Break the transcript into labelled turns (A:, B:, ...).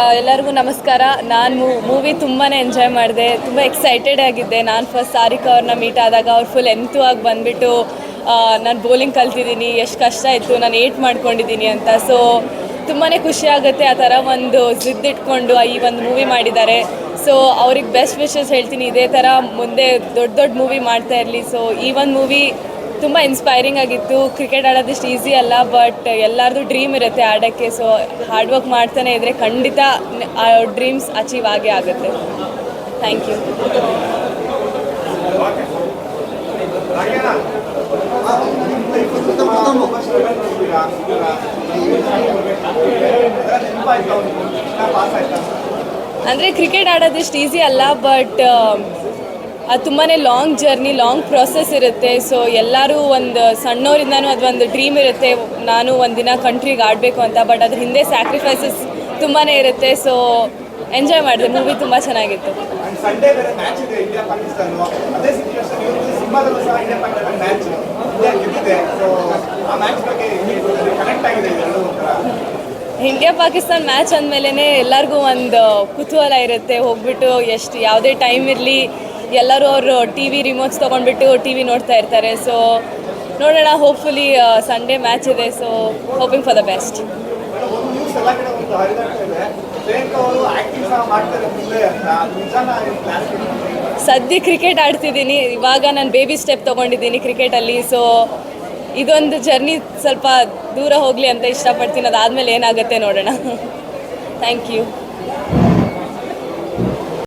A: ಎಲ್ಲರಿಗೂ ನಮಸ್ಕಾರ. ನಾನು ಮೂವಿ ತುಂಬಾ ಎಂಜಾಯ್ ಮಾಡಿದೆ. ತುಂಬ ಎಕ್ಸೈಟೆಡ್ ಆಗಿದ್ದೆ. ನಾನು ಫಸ್ಟ್ ಸಾರಿಕಾ ಅವ್ರನ್ನ ಮೀಟ್ ಆದಾಗ ಅವ್ರು ಫುಲ್ ಎಂತು ಆಗಿ ಬಂದುಬಿಟ್ಟು ನಾನು ಬೌಲಿಂಗ್ ಕಲ್ತಿದ್ದೀನಿ. ಎಷ್ಟು ಕಷ್ಟ ಇತ್ತು. ನಾನು ಏಟ್ ಮಾಡ್ಕೊಂಡಿದ್ದೀನಿ ಅಂತ. ಸೊ ತುಂಬಾ ಖುಷಿ ಆಗುತ್ತೆ ಆ ಥರ ಒಂದು ಜಿದ್ದಿಟ್ಕೊಂಡು ಈ ಒಂದು ಮೂವಿ ಮಾಡಿದ್ದಾರೆ. ಸೊ ಅವ್ರಿಗೆ ಬೆಸ್ಟ್ ವಿಶಸ್ ಹೇಳ್ತೀನಿ. ಇದೇ ಥರ ಮುಂದೆ ದೊಡ್ಡ ದೊಡ್ಡ ಮೂವಿ ಮಾಡ್ತಾ ಇರಲಿ. ಸೊ ಈ ಒಂದು ಮೂವಿ ತುಂಬ ಇನ್ಸ್ಪೈರಿಂಗ್ ಆಗಿತ್ತು. ಕ್ರಿಕೆಟ್ ಆಡೋದಿಷ್ಟು ಈಸಿ ಅಲ್ಲ ಬಟ್ ಎಲ್ಲರದು ಡ್ರೀಮ್ ಇರುತ್ತೆ ಆಡೋಕ್ಕೆ. ಸೊ ಹಾರ್ಡ್ ವರ್ಕ್ ಮಾಡ್ತಾನೆ ಇದ್ದರೆ ಖಂಡಿತ ಆ ಡ್ರೀಮ್ಸ್ ಅಚೀವ್ ಆಗೇ ಆಗುತ್ತೆ. ಥ್ಯಾಂಕ್ ಯು ಅಂದರೆ ಕ್ರಿಕೆಟ್ ಆಡೋದಿಷ್ಟು ಈಸಿ ಅಲ್ಲ ಬಟ್ ಅದು ತುಂಬಾ ಲಾಂಗ್ ಜರ್ನಿ ಲಾಂಗ್ ಪ್ರೊಸೆಸ್ ಇರುತ್ತೆ. ಸೊ ಎಲ್ಲರೂ ಒಂದು ಸಣ್ಣವರಿಂದನೂ ಅದೊಂದು ಡ್ರೀಮ್ ಇರುತ್ತೆ. ನಾನು ಒಂದಿನ ಕಂಟ್ರಿಗೆ ಆಡಬೇಕು ಅಂತ ಬಟ್ ಅದ್ರ ಹಿಂದೆ ಸ್ಯಾಕ್ರಿಫೈಸಸ್ ತುಂಬಾ ಇರುತ್ತೆ. ಸೊ ಎಂಜಾಯ್ ಮಾಡಿದೆ. ಮೂವಿ ತುಂಬ ಚೆನ್ನಾಗಿತ್ತು.
B: ಇಂಡಿಯಾ ಪಾಕಿಸ್ತಾನ್ ಮ್ಯಾಚ್
A: ಅಂದಮೇಲೆ ಎಲ್ಲರಿಗೂ ಒಂದು ಕುತೂಹಲ ಇರುತ್ತೆ. ಹೋಗ್ಬಿಟ್ಟು ಎಷ್ಟು ಯಾವುದೇ ಟೈಮ್ ಇರಲಿ ಎಲ್ಲರೂ ಅವರು ಟಿ ವಿ ರಿಮೋಟ್ಸ್ ತೊಗೊಂಡ್ಬಿಟ್ಟು ಟಿ ವಿ ನೋಡ್ತಾ ಇರ್ತಾರೆ. ಸೊ ನೋಡೋಣ ಹೋಪ್ಫುಲಿ ಸಂಡೇ ಮ್ಯಾಚ್ ಇದೆ. So hoping for the best ಸದ್ಯ ಕ್ರಿಕೆಟ್ ಆಡ್ತಿದ್ದೀನಿ. ಇವಾಗ ನಾನು ಬೇಬಿ ಸ್ಟೆಪ್ ತೊಗೊಂಡಿದ್ದೀನಿ ಕ್ರಿಕೆಟಲ್ಲಿ ಸೊ ಇದೊಂದು ಜರ್ನಿ ಸ್ವಲ್ಪ ದೂರ ಹೋಗಲಿ ಅಂತ ಇಷ್ಟಪಡ್ತೀನಿ. ಅದಾದಮೇಲೆ ಏನಾಗುತ್ತೆ ನೋಡೋಣ. Thank you